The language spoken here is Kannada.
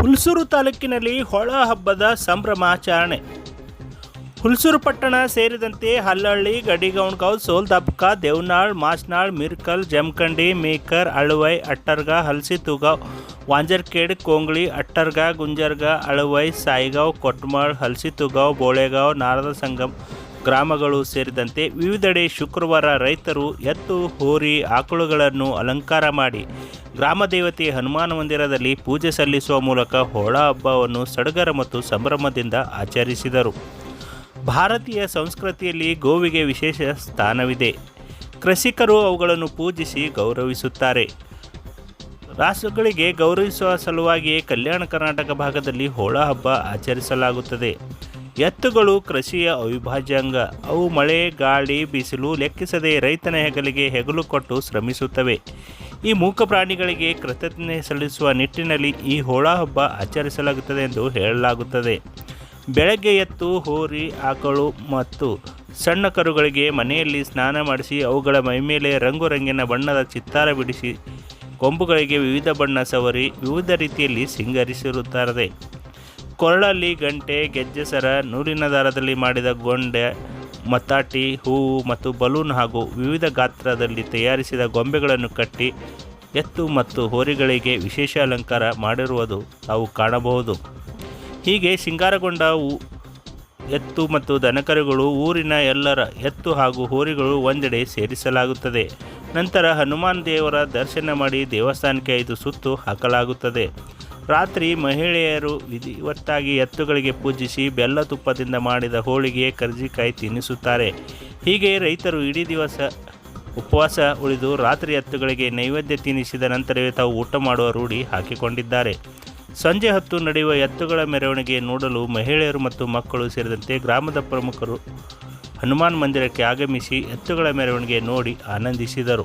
ಹುಲ್ಸೂರು ತಾಲೂಕಿನಲ್ಲಿ ಹೊಳ ಹಬ್ಬದ ಸಂಭ್ರಮಾಚರಣೆ. ಹುಲ್ಸೂರು ಪಟ್ಟಣ ಸೇರಿದಂತೆ ಹಲ್ಲಹಳ್ಳಿ ಗಡಿಗೌಣಗಾಂವ್ ಸೋಲ್ದಬ್ಕ ದೇವನಾಳ್, ಮಾಸ್ನಾಳ್, ಮಿರ್ಕಲ್ ಜಮಖಂಡಿ ಮೇಕರ್, ಅಳುವೈ, ಅಟ್ಟರ್ಗ ಹಲ್ಸಿತುಗಾವ್ ವಾಂಜರ್ಕೇಡ್, ಕೋಂಗ್ಳಿ, ಅಟ್ಟರ್ಗ, ಗುಂಜರ್ಗ, ಅಳುವೈ, ಸಾಯಿಗಾವ್, ಕೊಟ್ಮಳ್ ಹಲ್ಸಿತುಗಾವ್ ಬೋಳೆಗಾವ್, ನಾರದ ಸಂಗಮ್ ಗ್ರಾಮಗಳು ಸೇರಿದಂತೆ ವಿವಿಧೆಡೆ ಶುಕ್ರವಾರ ರೈತರು ಎತ್ತು, ಹೋರಿ, ಆಕಳುಗಳನ್ನು ಅಲಂಕಾರ ಮಾಡಿ ಗ್ರಾಮ ದೇವತೆ ಹನುಮಾನ ಮಂದಿರದಲ್ಲಿ ಪೂಜೆ ಸಲ್ಲಿಸುವ ಮೂಲಕ ಹೋಳ ಹಬ್ಬವನ್ನು ಸಡಗರ ಮತ್ತು ಸಂಭ್ರಮದಿಂದ ಆಚರಿಸಿದರು. ಭಾರತೀಯ ಸಂಸ್ಕೃತಿಯಲ್ಲಿ ಗೋವಿಗೆ ವಿಶೇಷ ಸ್ಥಾನವಿದೆ. ಕೃಷಿಕರು ಅವುಗಳನ್ನು ಪೂಜಿಸಿ ಗೌರವಿಸುತ್ತಾರೆ. ರಾಸುಗಳಿಗೆ ಗೌರವಿಸುವ ಸಲುವಾಗಿಯೇ ಕಲ್ಯಾಣ ಕರ್ನಾಟಕ ಭಾಗದಲ್ಲಿ ಹೋಳ ಹಬ್ಬ ಆಚರಿಸಲಾಗುತ್ತದೆ. ಎತ್ತುಗಳು ಕೃಷಿಯ ಅವಿಭಾಜ್ಯ ಅಂಗ ಅವು ಮಳೆ, ಗಾಳಿ, ಬಿಸಿಲು ಲೆಕ್ಕಿಸದೆ ರೈತನ ಹೆಗಲಿಗೆ ಹೆಗಲು ಕೊಟ್ಟು ಶ್ರಮಿಸುತ್ತವೆ. ಈ ಮೂಕ ಪ್ರಾಣಿಗಳಿಗೆ ಕೃತಜ್ಞತೆ ಸಲ್ಲಿಸುವ ನಿಟ್ಟಿನಲ್ಲಿ ಈ ಹೋಳ ಹಬ್ಬ ಆಚರಿಸಲಾಗುತ್ತದೆ ಎಂದು ಹೇಳಲಾಗುತ್ತದೆ. ಬೆಳಗ್ಗೆ ಎತ್ತು ಹೋರಿ, ಆಕಳು ಮತ್ತು ಸಣ್ಣ ಕರುಗಳಿಗೆ ಮನೆಯಲ್ಲಿ ಸ್ನಾನ ಮಾಡಿಸಿ ಅವುಗಳ ಮೈಮೇಲೆ ರಂಗು ರಂಗಿನ ಬಣ್ಣದ ಚಿತ್ತಾರ ಬಿಡಿಸಿ ಕೊಂಬುಗಳಿಗೆ ವಿವಿಧ ಬಣ್ಣ ಸವರಿ, ವಿವಿಧ ರೀತಿಯಲ್ಲಿ ಸಿಂಗರಿಸಿರುತ್ತಾರೆ. ಕೊರಳಲ್ಲಿ ಗಂಟೆ, ಗೆಜ್ಜೆ ಸರ, ನೂಲಿನ ದಾರದಲ್ಲಿ ಮಾಡಿದ ಗೊಂಡೆ ಮತ್ತಾಟಿ ಹೂವು ಮತ್ತು ಬಲೂನ್ ಹಾಗೂ ವಿವಿಧ ಗಾತ್ರದಲ್ಲಿ ತಯಾರಿಸಿದ ಗೊಂಬೆಗಳನ್ನು ಕಟ್ಟಿ ಎತ್ತು ಮತ್ತು ಹೋರಿಗಳಿಗೆ ವಿಶೇಷ ಅಲಂಕಾರ ಮಾಡಿರುವುದು ತಾವು ಕಾಣಬಹುದು. ಹೀಗೆ ಸಿಂಗಾರಗೊಂಡ ಎತ್ತು ಮತ್ತು ದನಕರುಗಳು ಊರಿನ ಎಲ್ಲರ ಎತ್ತು ಹಾಗೂ ಹೋರಿಗಳು ಒಂದೆಡೆ ಸೇರಿಸಲಾಗುತ್ತದೆ. ನಂತರ ಹನುಮಾನ್ ದೇವರ ದರ್ಶನ ಮಾಡಿ ದೇವಸ್ಥಾನಕ್ಕೆ ಐದು ಸುತ್ತು ಹಾಕಲಾಗುತ್ತದೆ. ರಾತ್ರಿ ಮಹಿಳೆಯರು ವಿಧಿವತ್ತಾಗಿ ಎತ್ತುಗಳಿಗೆ ಪೂಜಿಸಿ ಬೆಲ್ಲ ತುಪ್ಪದಿಂದ ಮಾಡಿದ ಹೋಳಿಗೆ ಕರ್ಜಿಕಾಯಿ ತಿನ್ನಿಸುತ್ತಾರೆ. ಹೀಗೆ ರೈತರು ಇಡೀ ದಿವಸ ಉಪವಾಸ ಉಳಿದು ರಾತ್ರಿ ಎತ್ತುಗಳಿಗೆ ನೈವೇದ್ಯ ತಿನ್ನಿಸಿದ ನಂತರವೇ ತಾವು ಊಟ ಮಾಡುವ ರೂಢಿ ಹಾಕಿಕೊಂಡಿದ್ದಾರೆ. ಸಂಜೆ ಹತ್ತು ನಡೆಯುವ ಎತ್ತುಗಳ ಮೆರವಣಿಗೆ ನೋಡಲು ಮಹಿಳೆಯರು ಮತ್ತು ಮಕ್ಕಳು ಸೇರಿದಂತೆ ಗ್ರಾಮದ ಪ್ರಮುಖರು ಹನುಮಾನ್ ಮಂದಿರಕ್ಕೆ ಆಗಮಿಸಿ ಎತ್ತುಗಳ ಮೆರವಣಿಗೆ ನೋಡಿ ಆನಂದಿಸಿದರು.